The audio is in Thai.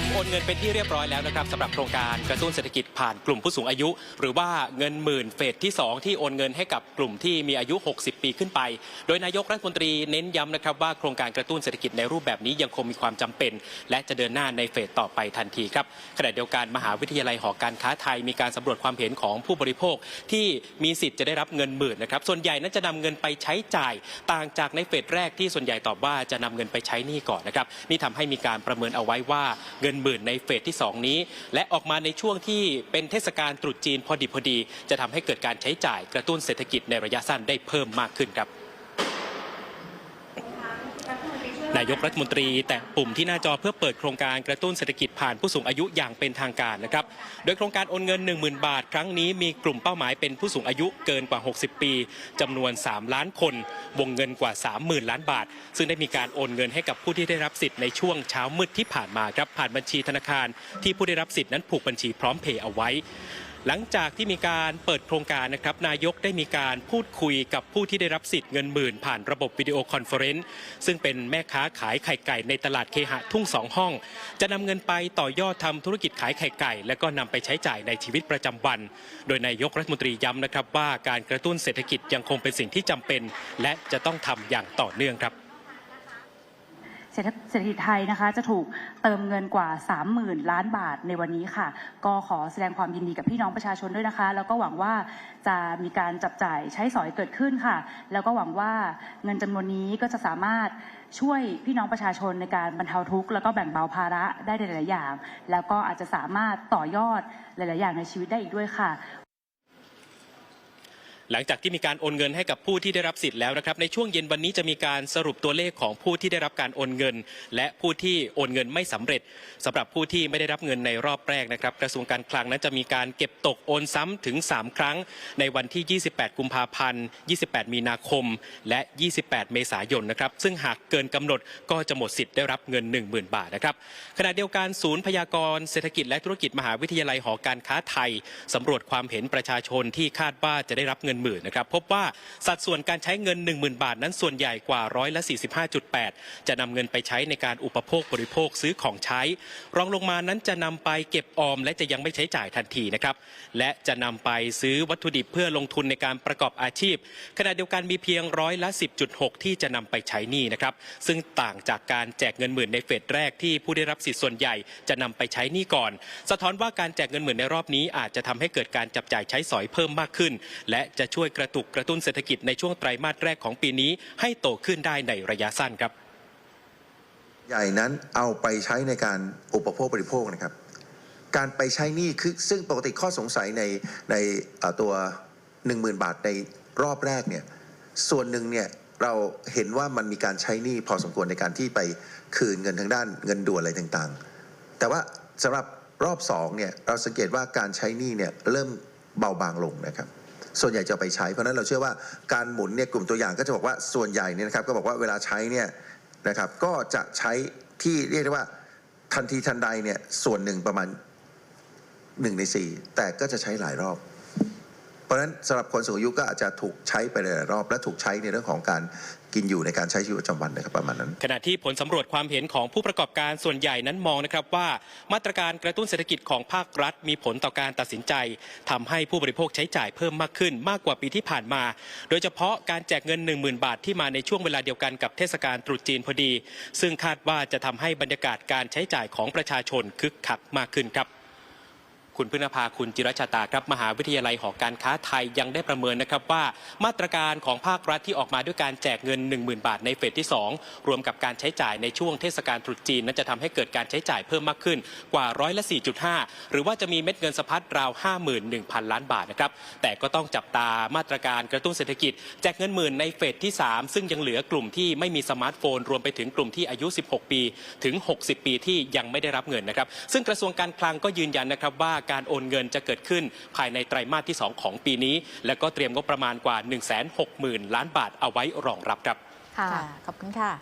มโอนเงินเป็นที่เรียบร้อยแล้วนะครับสำหรับโครงการกระตุ้นเศรษฐกิจผ่านกลุ่มผู้สูงอายุ หรือว่าเงินหมื่นเฟสที่ 2 ที่โอนเงินให้กับกลุ่มที่มีอายุ 60 ปีขึ้นไป โดยนายกรัฐมนตรีเน้นย้ำนะครับว่าโครงการกระตุ้นเศรษฐกิจในรูปแบบนี้ยังคงมีความจำเป็น และจะเดินหน้าในเฟสต่อไปทันทีครับขณะเดียวกันมหาวิทยาลัยหอการค้าไทยมีการสำรวจความเห็นของผู้บริโภคที่มีสิทธิ์จะได้รับเงินหมื่นนะครับส่วนใหญ่นั้นจะนำเงินไปใช้จ่ายต่างจากในเฟสแรกที่ส่วนใหญ่ตอบว่าจะนำเงินไปใช้นี้ก่อนนะครับนี่ทำให้มีการประเมินเอาไว้ว่างินหมื่นในเฟสที่ 2 นี้ และออกมาในช่วงที่เป็นเทศกาลตรุษจีนพอดีพอดี จะทำให้เกิดการใช้จ่ายกระตุ้นเศรษฐกิจในระยะสั้นได้เพิ่มมากขึ้นครับ นายกรัฐมนตรี แตะปุ่มที่หน้าจอเพื่อเปิดโครงการกระตุ้นเศรษฐกิจผ่านผู้สูงอายุอย่างเป็นทางการนะครับ โดยโครงการโอนเงิน 10,000 บาท ครั้งนี้มีกลุ่มเป้าหมายเป็นผู้สูงอายุเกินกว่า 60 ปีจำนวน 3 ล้านคน วงเงินกว่า 30,000 ล้านบาท ซึ่งได้มีการโอนเงินให้กับผู้ที่ได้รับสิทธิ์ในช่วงเช้ามืดที่ผ่านมาครับผ่านบัญชีธนาคาร ที่ผู้ได้รับสิทธิ์นั้นผูกบัญชีพร้อมเพย์เอาไว้ หลังจากที่มีการเปิดโครงการนะครับนายกได้มีการพูดคุยกับผู้ที่ได้รับสิทธิ์เงินหมื่นผ่านระบบวิดีโอคอนเฟอเรนซ์ซึ่งเป็นแม่ค้าขายไข่ไก่ในตลาดเคหะทุ่งสองห้อง จะนำเงินไปต่อยอดทำธุรกิจขายไข่ไก่ และก็นำไปใช้จ่ายในชีวิตประจำวัน โดยนายกรัฐมนตรีย้ำนะครับว่าการกระตุ้นเศรษฐกิจยังคงเป็นสิ่งที่จำเป็น และจะต้องทำอย่างต่อเนื่องครับ เศรษฐกิจไทยนะคะ จะถูกเติมเงินกว่า 30,000 ล้านบาทในวันนี้ค่ะ ก็ขอแสดงความยินดีกับพี่น้องประชาชนด้วยนะคะ แล้วก็หวังว่าจะมีการจับจ่ายใช้สอยเกิดขึ้นค่ะ แล้วก็หวังว่าเงินจำนวนนี้ก็จะสามารถช่วยพี่น้องประชาชนในการบรรเทาทุกข์แล้วก็แบ่งเบาภาระได้ในหลาย ๆ อย่าง แล้วก็อาจจะสามารถต่อยอดหลาย ๆ อย่างในชีวิตได้อีกด้วยค่ะ หลังจากที่มีการโอนเงินให้กับผู้ที่ได้รับสิทธิ์แล้วนะครับในช่วงเย็นวันนี้จะมีการสรุปตัวเลขของผู้ที่ได้รับการโอนเงิน และผู้ที่โอนเงินไม่สำเร็จสำหรับผู้ที่ไม่ได้รับเงินในรอบแรกนะครับกระทรวงการคลังนั้นจะมีการเก็บตกโอนซ้ำถึง 3 ครั้ง ในวันที่ 28 กุมภาพันธ์ 28 มีนาคม และ 28 เมษายนนะครับซึ่งหากเกินกำหนดก็จะหมดสิทธิ์ได้รับเงิน 10,000 บาทนะครับขณะเดียวกันศูนย์พยากรณ์เศรษฐกิจและธุรกิจมหาวิทยาลัยหอการค้าไทยสำรวจความเห็นประชาชนที่คาดว่าจะได้รับเงินหมื่นนะครับพบว่าสัดส่วนการใช้เงิน 10,000 บาทนั้นส่วนใหญ่กว่าร้อยละ 45.8 จะนำเงินไปใช้ในการอุปโภคบริโภคซื้อของใช้ รองลงมานั้นจะนำไปเก็บออม และจะยังไม่ใช้จ่ายทันทีนะครับและจะนำไปซื้อวัตถุดิบเพื่อลงทุนในการประกอบอาชีพ ขณะเดียวกันมีเพียงร้อยละ 10.6 ที่จะนำไปใช้หนี้นะครับซึ่งต่างจากการแจกเงินหมื่นในเฟสแรกที่ผู้ได้รับสิทธิ์ส่วนใหญ่จะนำไปใช้หนี้ก่อน สะท้อนว่าการแจกเงินหมื่นในรอบนี้อาจจะทำให้เกิดการจับจ่ายใช้สอยเพิ่มมากขึ้น และจะช่วยกระตุกกระตุ้นเศรษฐกิจในช่วงไตรมาสแรกของปีนี้ ให้โตขึ้นได้ในระยะสั้นครับ ใหญ่นั้นเอาไปใช้ในการอุปโภคบริโภคนะครับ การไปใช้หนี้คือซึ่งปกติข้อสงสัยในในตัว 10,000 บาทในรอบแรกเนี่ยส่วนหนึ่งเนี่ยเราเห็นว่ามันมีการใช้หนี้พอสมควรในการที่ไปคืนเงินทางด้านเงินด่วนอะไรต่างๆ แต่ว่าสำหรับรอบสองเนี่ยเราสังเกตว่าการใช้หนี้เนี่ยเริ่มเบาบางลงนะครับ ส่วนใหญ่จะไปใช้ เพราะฉะนั้นเราเชื่อว่าการหมุนเนี่ยกลุ่มตัวอย่างก็จะบอกว่าส่วนใหญ่เนี่ยนะครับก็บอกว่าเวลาใช้เนี่ยนะครับก็จะใช้ที่เรียกได้ว่าทันทีทันใดเนี่ยส่วนหนึ่งประมาณหนึ่งในสี่แต่ก็จะใช้หลายรอบ เพราะฉะนั้นสำหรับคนสูงอายุก็อาจจะถูกใช้ไปหลายรอบ และถูกใช้ในเรื่องของการกินอยู่ในการใช้ชีวิตประจำวันนะครับประมาณนั้น ขณะที่ผลสำรวจความเห็นของผู้ประกอบการส่วนใหญ่นั้นมองนะครับว่า มาตรการกระตุ้นเศรษฐกิจของภาครัฐ มีผลต่อการตัดสินใจทำให้ผู้บริโภคใช้จ่ายเพิ่มมากขึ้นมากกว่าปีที่ผ่านมา โดยเฉพาะการแจกเงิน 10,000 บาทที่มาในช่วงเวลาเดียวกันกับเทศกาลตรุษจีนพอดี ซึ่งคาดว่าจะทำให้บรรยากาศการใช้จ่ายของประชาชนคึกคักมากขึ้นครับ คุณพึ่งนภาคุณจิรชาตาครับมหาวิทยาลัยหอการค้าไทยยังได้ประเมินนะครับว่ามาตรการของภาครัฐที่ออกมาด้วยการแจกเงิน 10,000 บาทในเฟสที่ 2 รวมกับการใช้จ่ายในช่วงเทศกาลตรุษจีนนั้นจะทำให้เกิดการใช้จ่ายเพิ่มมากขึ้นกว่าร้อยละ 4.5 หรือว่าจะมีเม็ดเงินสะพัดราว 51,000 ล้านบาทนะครับแต่ก็ต้องจับตามาตรการกระตุ้นเศรษฐกิจแจกเงินหมื่นในเฟสที่ 3 ซึ่งยังเหลือกลุ่มที่ไม่มีสมาร์ทโฟน รวมไปถึงกลุ่มที่อายุ 16 ปี ถึง 60 ปีที่ยังไม่ได้รับเงินนะครับซึ่งกระทรวงการคลังก็ยืนยันนะครับว่าการโอนเงินจะเกิดขึ้นภายในไตรมาสที่ 2 ของปีนี้ และก็เตรียมงบประมาณกว่า 160,000 ล้านบาทเอาไว้รองรับครับ ค่ะ ขอบคุณค่ะ